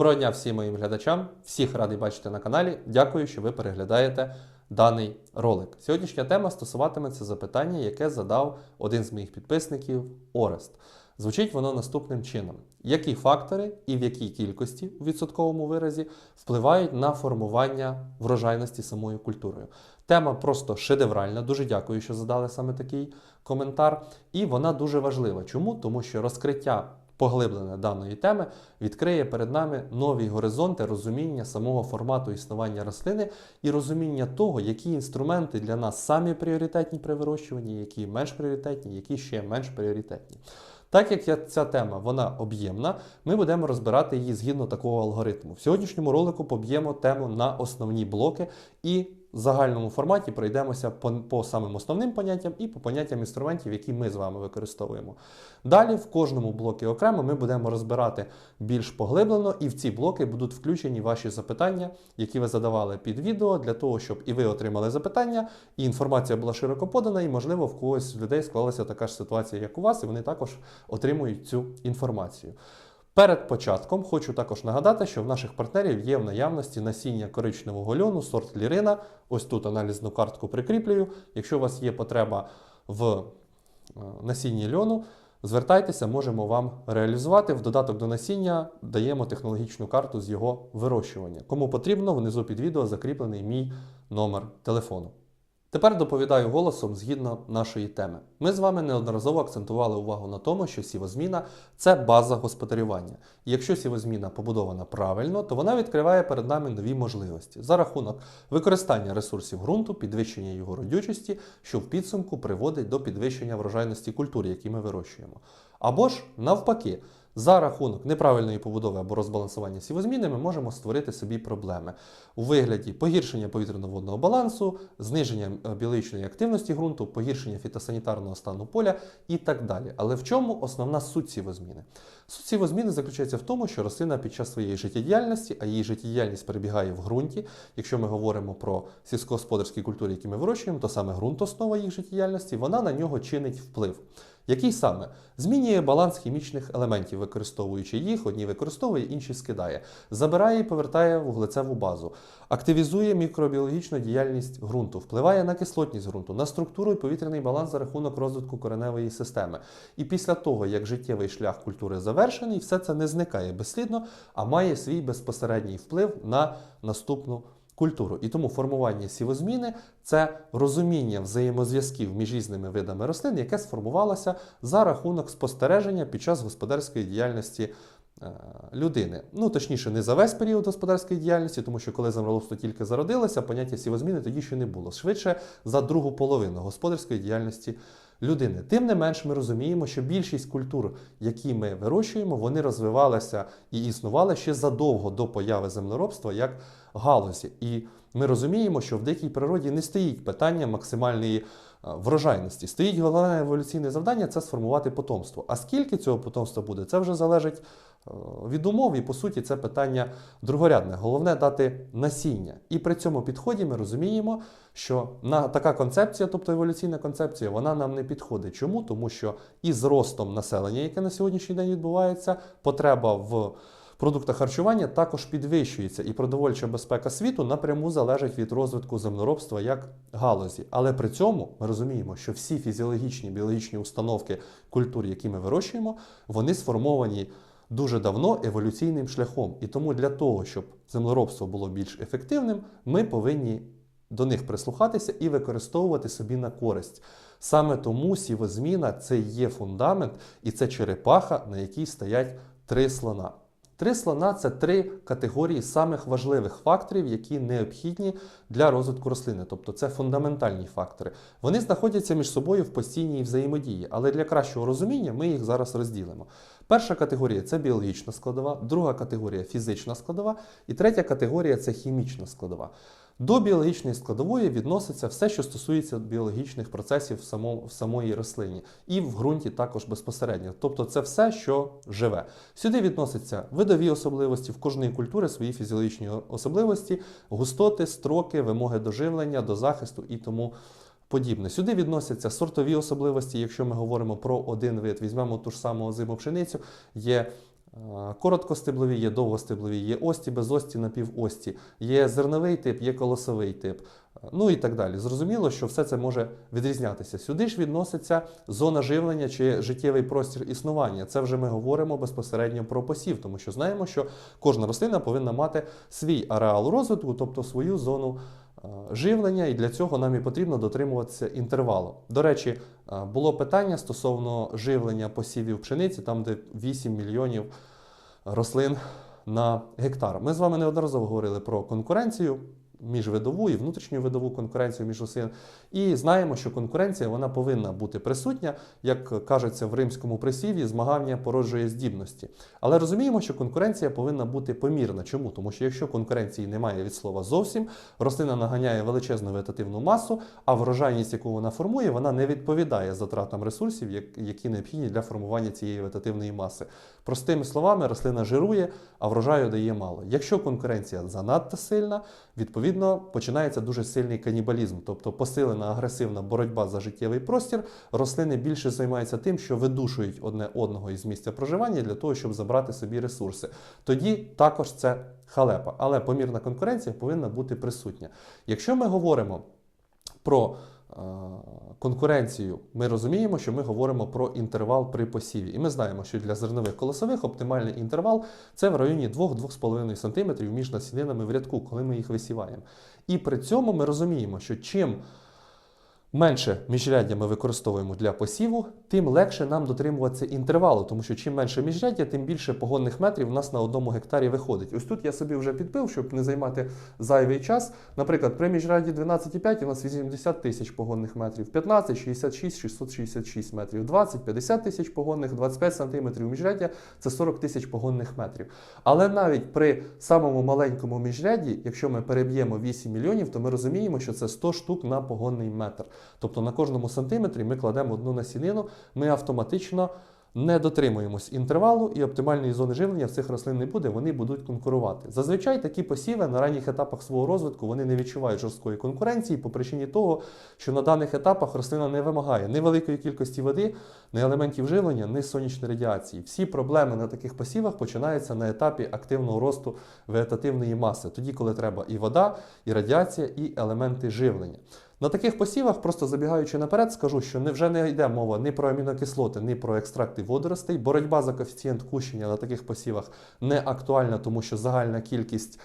Доброго дня всім моїм глядачам. Всіх радий бачити на каналі. Дякую, що ви переглядаєте даний ролик. Сьогоднішня тема стосуватиметься запитання, яке задав один з моїх підписників Орест. Звучить воно наступним чином: які фактори і в якій кількості у відсотковому виразі впливають на формування врожайності самою культурою? Тема просто шедевральна. Дуже дякую, що задали саме такий коментар. І вона дуже важлива. Чому? Тому що розкриття поглиблене даної теми відкриє перед нами нові горизонти розуміння самого формату існування рослини і розуміння того, які інструменти для нас самі пріоритетні при вирощуванні, які менш пріоритетні, які ще менш пріоритетні. Так як ця тема вона об'ємна, ми будемо розбирати її згідно такого алгоритму. В сьогоднішньому ролику поб'ємо тему на основні блоки і в загальному форматі пройдемося по, по самим основним поняттям і по поняттям інструментів, які ми з вами використовуємо. Далі в кожному блокі окремо ми будемо розбирати більш поглиблено, і в ці блоки будуть включені ваші запитання, які ви задавали під відео, для того, щоб і ви отримали запитання, і інформація була широко подана, і, можливо, в когось людей склалася така ж ситуація, як у вас, і вони також отримують цю інформацію. Перед початком хочу також нагадати, що в наших партнерів є в наявності насіння коричневого льону, сорт лірина. Ось тут аналізну картку прикріплюю. Якщо у вас є потреба в е, насінні льону, звертайтеся, можемо вам реалізувати. В додаток до насіння даємо технологічну карту з його вирощування. Кому потрібно, внизу під відео закріплений мій номер телефону. Тепер доповідаю голосом згідно нашої теми. Ми з вами неодноразово акцентували увагу на тому, що сівозміна це база господарювання. І якщо сівозміна побудована правильно, то вона відкриває перед нами нові можливості за рахунок використання ресурсів ґрунту, підвищення його родючості, що в підсумку приводить до підвищення врожайності культур, які ми вирощуємо. Або ж навпаки. За рахунок неправильної побудови або розбалансування сівозміни ми можемо створити собі проблеми у вигляді погіршення повітряно-водного балансу, зниження е, біологічної активності ґрунту, погіршення фітосанітарного стану поля і так далі. Але в чому основна суть сівозміни? Суть сівозміни заключається в тому, що рослина під час своєї життєдіяльності, а її життєдіяльність перебігає в ґрунті. Якщо ми говоримо про сільськогосподарські культури, які ми вирощуємо, то саме ґрунт основа їх життєдіяльності, вона на нього чинить вплив. Який саме? Змінює баланс хімічних елементів, використовуючи їх, одні використовує, інші скидає, забирає і повертає вуглецеву базу, активізує мікробіологічну діяльність ґрунту, впливає на кислотність ґрунту, на структуру і повітряний баланс за рахунок розвитку кореневої системи. І після того, як життєвий шлях культури завершений, все це не зникає безслідно, а має свій безпосередній вплив на наступну культуру. І тому формування сівозміни це розуміння взаємозв'язків між різними видами рослин, яке сформувалося за рахунок спостереження під час господарської діяльності. е, Людини, ну точніше, не за весь період господарської діяльності, тому що коли землеробство тільки зародилося, поняття сівозміни тоді ще не було. Швидше за другу половину господарської діяльності людини. Тим не менш, ми розуміємо, що більшість культур, які ми вирощуємо, вони розвивалися і існували ще задовго до появи землеробства як галузі. І ми розуміємо, що в дикій природі не стоїть питання максимальної е, врожайності. Стоїть головне еволюційне завдання це сформувати потомство. А скільки цього потомства буде, це вже залежить від умов, і по суті це питання другорядне. Головне дати насіння. І при цьому підході ми розуміємо, що на така концепція, тобто еволюційна концепція, вона нам не підходить. Чому? Тому що із ростом населення, яке на сьогоднішній день відбувається, потреба в продуктах харчування також підвищується, і продовольча безпека світу напряму залежить від розвитку землеробства як галузі. Але при цьому ми розуміємо, що всі фізіологічні біологічні установки культур, які ми вирощуємо, вони сформовані дуже давно еволюційним шляхом. І тому для того, щоб землеробство було більш ефективним, ми повинні до них прислухатися і використовувати собі на користь. Саме тому сівозміна це є фундамент і це черепаха, на якій стоять три слона. Три слона це три категорії самих важливих факторів, які необхідні для розвитку рослини. Тобто це фундаментальні фактори. Вони знаходяться між собою в постійній взаємодії, але для кращого розуміння ми їх зараз розділимо. Перша категорія це біологічна складова, друга категорія фізична складова, і третя категорія це хімічна складова. До біологічної складової відноситься все, що стосується біологічних процесів в, само, в самої рослині, і в ґрунті також безпосередньо. Тобто це все, що живе. Сюди відносяться видові особливості, в кожної культури свої фізіологічні особливості, густоти, строки, вимоги до живлення, до захисту і тому подібне. Сюди відносяться сортові особливості, якщо ми говоримо про один вид, візьмемо ту ж саму озиму пшеницю, є Короткостеблові є, довгостеблові, є ості, безості, напівості, є зерновий тип, є колосовий тип. Ну і так далі. Зрозуміло, що все це може відрізнятися. Сюди ж відноситься зона живлення чи життєвий простір існування. Це вже ми говоримо безпосередньо про посів, тому що знаємо, що кожна рослина повинна мати свій ареал розвитку, тобто свою зону е, живлення, і для цього нам і потрібно дотримуватися інтервалу. До речі, е, було питання стосовно живлення посівів пшениці, там де 8 мільйонів рослин на гектар. Ми з вами неодноразово говорили про конкуренцію. Міжвидову і внутрішню видову конкуренцію між рослин. І знаємо, що конкуренція вона повинна бути присутня, як кажеться в римському присів'ї, змагання породжує здібності. Але розуміємо, що конкуренція повинна бути помірна. Чому? Тому що якщо конкуренції немає від слова зовсім, рослина наганяє величезну вегетативну масу, а врожайність, яку вона формує, вона не відповідає затратам ресурсів, які необхідні для формування цієї вегетативної маси. Простими словами, рослина жирує, а врожаю дає мало. Якщо конкуренція занадто сильна, відповідно починається дуже сильний канібалізм, тобто посилена агресивна боротьба за життєвий простір. Рослини більше займаються тим, що видушують одне одного із місця проживання для того, щоб забрати собі ресурси. Тоді також це халепа. Але помірна конкуренція повинна бути присутня. Якщо ми говоримо про конкуренцію, ми розуміємо, що ми говоримо про інтервал при посіві. І ми знаємо, що для зернових колосових оптимальний інтервал це в районі 2-2,5 см між насінинами в рядку, коли ми їх висіваємо. І при цьому ми розуміємо, що чим менше міжряддя ми використовуємо для посіву, тим легше нам дотримуватися інтервалу, тому що чим менше міжряддя, тим більше погодних метрів у нас на одному гектарі виходить. Ось тут я собі вже підбив, щоб не займати зайвий час. Наприклад, при міжряді 12,5 у нас 80 тисяч погодних метрів, 15, 66, 666 метрів, 20, 50 тисяч погодних, 25 сантиметрів міжряддя це 40 тисяч погодних метрів. Але навіть при самому маленькому міжряді, якщо ми переб'ємо 8 мільйонів, то ми розуміємо, що це 100 штук на погонний метр. Тобто на кожному сантиметрі ми кладемо одну насінину, ми автоматично не дотримуємось інтервалу і оптимальної зони живлення в цих рослин не буде, вони будуть конкурувати. Зазвичай такі посіви на ранніх етапах свого розвитку вони не відчувають жорсткої конкуренції по причині того, що на даних етапах рослина не вимагає ні великої кількості води, ні елементів живлення, ні сонячної радіації. Всі проблеми на таких посівах починаються на етапі активного росту вегетативної маси, тоді, коли треба і вода, і радіація, і елементи живлення. На таких посівах, просто забігаючи наперед, скажу, що не, вже не йде мова ні про амінокислоти, ні про екстракти водоростей. Боротьба за коефіцієнт кущення на таких посівах не актуальна, тому що загальна кількість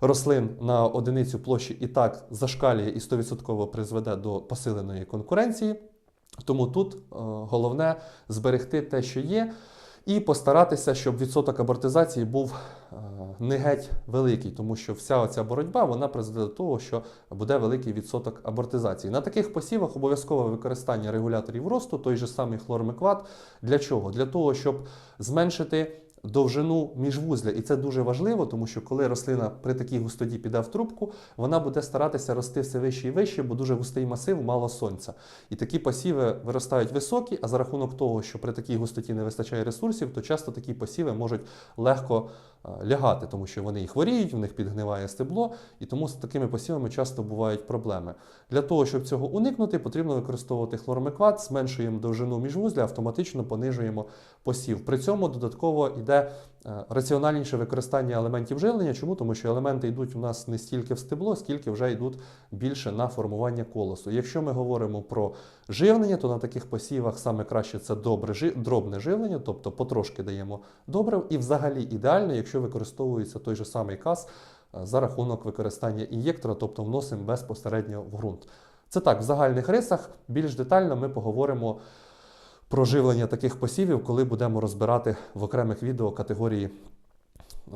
рослин на одиницю площі і так зашкалює і 100% призведе до посиленої конкуренції. Тому тут е, головне зберегти те, що є, і постаратися, щоб відсоток абортизації був е, не геть великий, тому що вся оця боротьба вона призведе до того, що буде великий відсоток абортизації. На таких посівах обов'язкове використання регуляторів росту, той же самий хлормикват. Для чого? Для того, щоб зменшити довжину міжвузля. І це дуже важливо, тому що коли рослина при такій густоті піде в трубку, вона буде старатися рости все вище і вище, бо дуже густий масив, мало сонця. І такі посіви виростають високі, а за рахунок того, що при такій густоті не вистачає ресурсів, то часто такі посіви можуть легко е, лягати, тому що вони і хворіють, в них підгниває стебло, і тому з такими посівами часто бувають проблеми. Для того, щоб цього уникнути, потрібно використовувати хлормикват, зменшуємо довжину міжвузля, автоматично понижуємо посів. При цьому додатково йде е, раціональніше використання елементів живлення. Чому? Тому що елементи йдуть у нас не стільки в стебло, скільки вже йдуть більше на формування колосу. Якщо ми говоримо про живлення, то на таких посівах саме краще це добре дробне живлення, тобто потрошки даємо добрив, і взагалі ідеально, якщо використовується той же самий каз е, за рахунок використання ін'єктора, тобто вносимо безпосередньо в ґрунт. Це так, в загальних рисах більш детально ми поговоримо про живлення таких посівів, коли будемо розбирати в окремих відео категорії, е,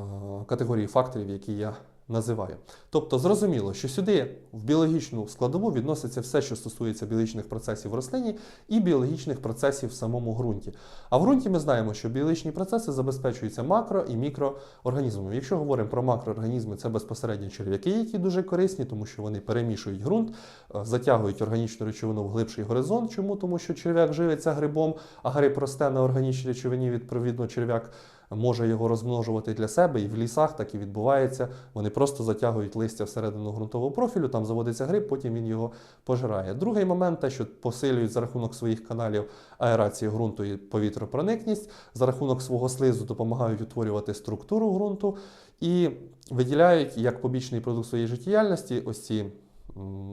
категорії факторів, які я називаю. Тобто зрозуміло, що сюди в біологічну складову відноситься все, що стосується біологічних процесів в рослині і біологічних процесів в самому ґрунті. А в ґрунті ми знаємо, що біологічні процеси забезпечуються макро і мікроорганізмами. Якщо говоримо про макроорганізми, це безпосередньо черв'яки, які дуже корисні, тому що вони перемішують ґрунт, е, затягують органічну речовину в глибший горизонт. Чому? Тому що черв'як живиться грибом, а гриб росте на органічній речовині, відповідно, черв'як може його розмножувати для себе, і в лісах так і відбувається. Вони просто затягують листя всередину ґрунтового профілю, там заводиться гриб, потім він його пожирає. Другий момент те, що посилюють за рахунок своїх каналів аерації ґрунту і повітропроникність, за рахунок свого слизу допомагають утворювати структуру ґрунту і виділяють як побічний продукт своєї життєдіяльності ось ці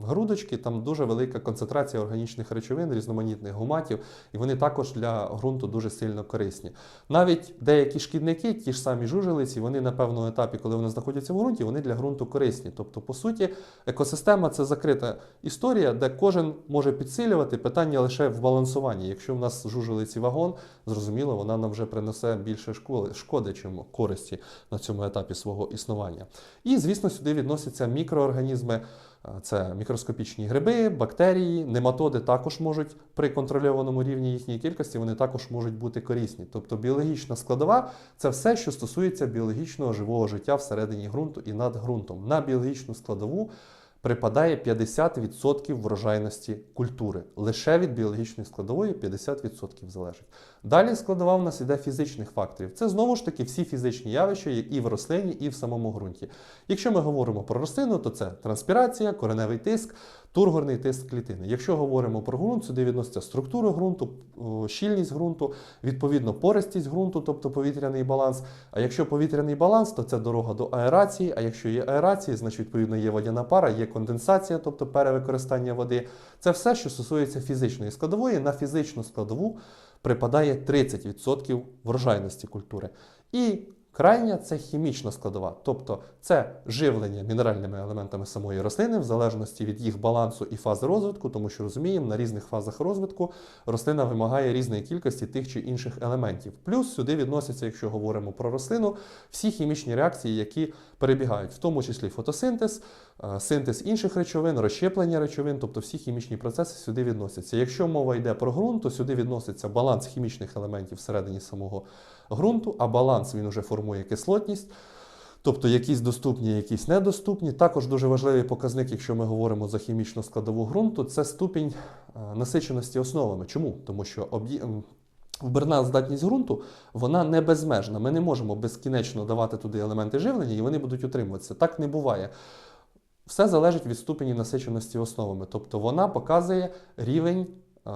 грудочки, там дуже велика концентрація органічних речовин, різноманітних гуматів, і вони також для ґрунту дуже сильно корисні. Навіть деякі шкідники, ті ж самі жужелиці, вони на певному етапі, коли вони знаходяться в ґрунті, вони для ґрунту корисні. Тобто, по суті, екосистема це закрита історія, де кожен може підсилювати питання лише в балансуванні. Якщо в нас жужелиці вагон, зрозуміло, вона нам вже принесе більше шкоди, чим користі на цьому етапі свого існування. І, звісно, сюди відносяться мікроорганізми. А, Це мікроскопічні гриби, бактерії, нематоди також можуть при контрольованому рівні їхньої кількості, вони також можуть бути корисні. Тобто біологічна складова це все, що стосується біологічного живого життя всередині ґрунту і над ґрунтом. На біологічну складову припадає 50% врожайності культури. Лише від біологічної складової 50% залежить. Далі складова в нас іде фізичних факторів. Це знову ж таки всі фізичні явища і в рослині, і в самому ґрунті. Якщо ми говоримо про рослину, то це транспірація, кореневий тиск, тургорний тиск клітини. Якщо говоримо про ґрунт, сюди відноситься структура ґрунту, щільність ґрунту, відповідно пористість ґрунту, тобто повітряний баланс. А якщо повітряний баланс, то це дорога до аерації. А якщо є аерація, значить відповідно є водяна пара, є конденсація, тобто перевикористання води. Це все, що стосується фізичної складової. На фізичну складову припадає 30% врожайності культури. І крайня це хімічна складова, тобто це живлення мінеральними елементами самої рослини в залежності від їх балансу і фази розвитку, тому що розуміємо, на різних фазах розвитку рослина вимагає різної кількості тих чи інших елементів. Плюс сюди відносяться, якщо говоримо про рослину, всі хімічні реакції, які перебігають, в тому числі фотосинтез, е, синтез інших речовин, розщеплення речовин, тобто всі хімічні процеси сюди відносяться. Якщо мова йде про ґрунт, то сюди відноситься баланс хімічних елементів всередині самого ґрунту, а баланс він вже формує кислотність. Тобто якісь доступні, якісь недоступні. Також дуже важливий показник, якщо ми говоримо за хімічну складову ґрунту, це ступінь е, насиченості основами. Чому? Тому що об'є- м, вбирна здатність ґрунту вона не безмежна. Ми не можемо безкінечно давати туди елементи живлення, і вони будуть утримуватися. Так не буває. Все залежить від ступені насиченості основами. Тобто вона показує рівень е,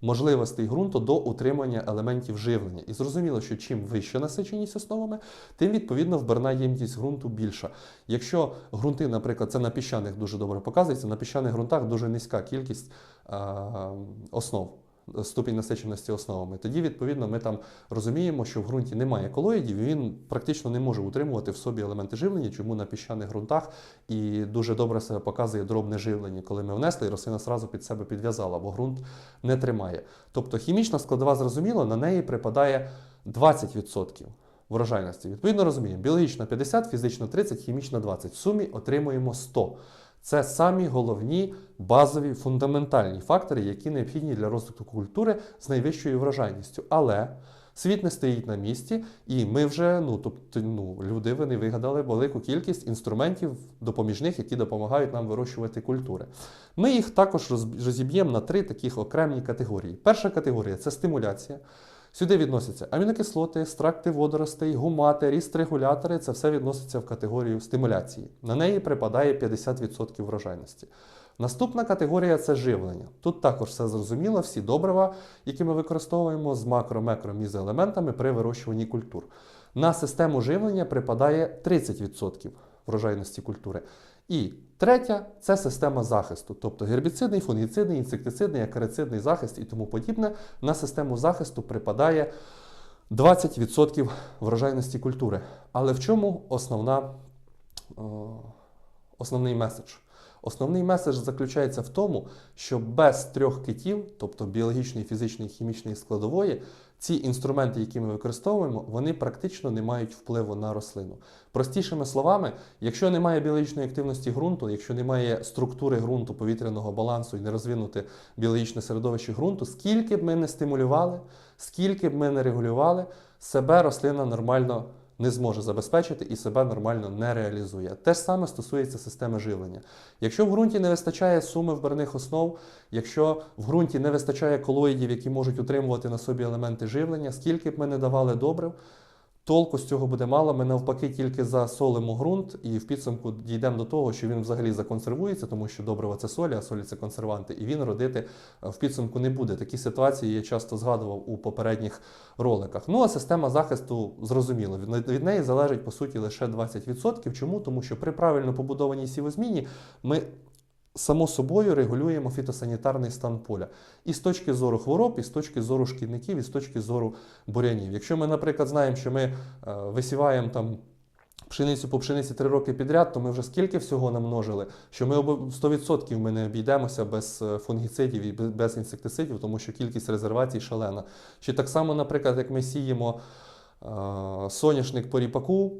можливостей ґрунту до утримання елементів живлення. І зрозуміло, що чим вища насиченість основами, тим відповідно вбирна ємність ґрунту більша. Якщо ґрунти, наприклад, це на піщаних дуже добре показується, на піщаних ґрунтах дуже низька кількість е, основ. Ступінь насиченості основами. Тоді, відповідно, ми там розуміємо, що в ґрунті немає колоїдів, і він практично не може утримувати в собі елементи живлення, чому на піщаних ґрунтах і дуже добре себе показує дробне живлення, коли ми внесли, і рослина сразу під себе підв'язала, бо ґрунт не тримає. Тобто хімічна складова зрозуміло, на неї припадає 20% врожайності. Відповідно розуміємо, біологічна 50, фізична 30, хімічна 20. В сумі отримуємо 100. Це самі головні базові фундаментальні фактори, які необхідні для розвитку культури з найвищою врожайністю. Але світ не стоїть на місці, і ми вже, ну тобто, ну, люди вони вигадали велику кількість інструментів допоміжних, які допомагають нам вирощувати культури. Ми їх також роз- розіб'ємо на три таких окремі категорії. Перша категорія це стимуляція. Сюди відносяться амінокислоти, екстракти водоростей, гумати, ріст-регулятори. Це все відноситься в категорію стимуляції. На неї припадає 50% врожайності. Наступна категорія це живлення. Тут також все зрозуміло, всі добрива, які ми використовуємо з макро, мекро, мізоелементами при вирощуванні культур. На систему живлення припадає 30% врожайності культури. І третя це система захисту, тобто гербіцидний, фунгіцидний, інсектицидний, акарицидний захист і тому подібне. На систему захисту припадає 20% врожайності культури. Але в чому основна, о, основний меседж? Основний меседж заключається в тому, що без трьох китів, тобто біологічної, фізичної, хімічної складової, ці інструменти, які ми використовуємо, вони практично не мають впливу на рослину. Простішими словами, якщо немає біологічної активності ґрунту, якщо немає структури ґрунту, повітряного балансу і не розвинуте біологічне середовище ґрунту, скільки б ми не стимулювали, скільки б ми не регулювали, себе рослина нормально не зможе забезпечити і себе нормально не реалізує. Те ж саме стосується системи живлення. Якщо в ґрунті не вистачає суми вбраних основ, якщо в ґрунті не вистачає колоїдів, які можуть утримувати на собі елементи живлення, скільки б ми не давали добрив, толку з цього буде мало. Ми навпаки тільки засолимо ґрунт і в підсумку дійдемо до того, що він взагалі законсервується, тому що добриво це солі, а солі це консерванти, і він родити е, в підсумку не буде. Такі ситуації я часто згадував у попередніх роликах. Ну а система захисту зрозуміло. Від неї залежить по суті лише 20%. Чому? Тому що при правильно побудованій сівозміні ми. Само собою регулюємо фітосанітарний стан поля і з точки зору хвороб, і з точки зору шкідників, і з точки зору бурянів. Якщо ми, наприклад, знаємо, що ми е, висіваємо там пшеницю по пшениці три роки підряд, то ми вже скільки всього намножили, що ми 100% ми не обійдемося без е, фунгіцидів і без- інсектицидів, тому що кількість резервацій шалена. Чи так само, наприклад, як ми сіємо е, соняшник по ріпаку.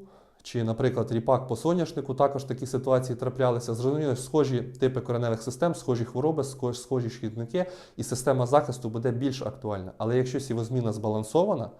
Чи, наприклад, ріпак по соняшнику, також такі ситуації траплялися. Зрозуміло, схожі типи кореневих систем, схожі хвороби, схожі шкідники, і система захисту буде більш актуальна. Але якщо сівозміна збалансована,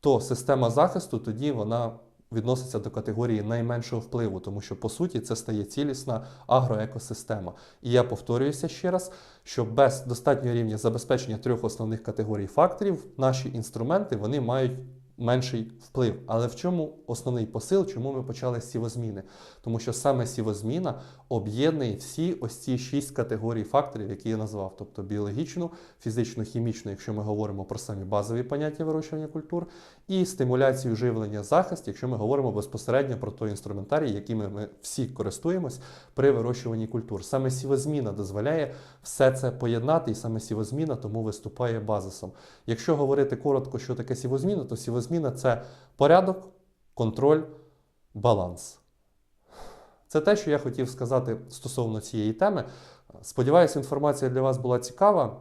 то система захисту тоді вона відноситься до категорії найменшого впливу, тому що по суті це стає цілісна агроекосистема. І я повторююся ще раз, що без достатнього рівня забезпечення трьох основних категорій факторів наші інструменти вони мають менший вплив. Але в чому основний посил, чому ми почали сівозміни? Тому що саме сівозміна об'єднує всі ось ці шість категорій факторів, які я назвав, тобто біологічну, фізичну, хімічну, якщо ми говоримо про самі базові поняття вирощування культур, і стимуляцію живлення захист, якщо ми говоримо безпосередньо про той інструментарій, якими ми всі користуємось при вирощуванні культур. Саме сівозміна дозволяє все це поєднати, і саме сівозміна тому виступає базисом. Якщо говорити коротко, що таке сівозміна, то сівозміна це порядок, контроль, баланс. Це те, що я хотів сказати стосовно цієї теми. Сподіваюся, інформація для вас була цікава.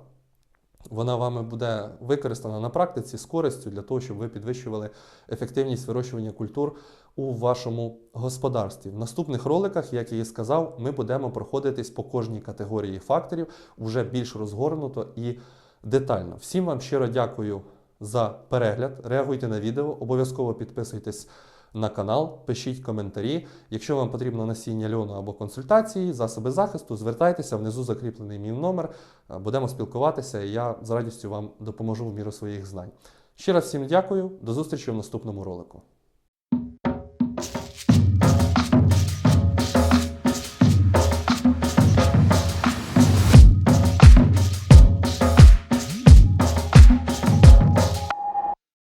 Вона вами буде використана на практиці з користю для того, щоб ви підвищували ефективність вирощування культур у вашому господарстві. В наступних роликах, як я і сказав, ми будемо проходитись по кожній категорії факторів вже більш розгорнуто і детально. Всім вам щиро дякую за перегляд. Реагуйте на відео, обов'язково підписуйтесь на канал, пишіть коментарі. Якщо вам потрібно насіння льону або консультації, засоби захисту, звертайтеся, внизу закріплений мій номер. Е, Будемо спілкуватися, і я з радістю вам допоможу в міру своїх знань. Ще раз всім дякую, до зустрічі в наступному ролику.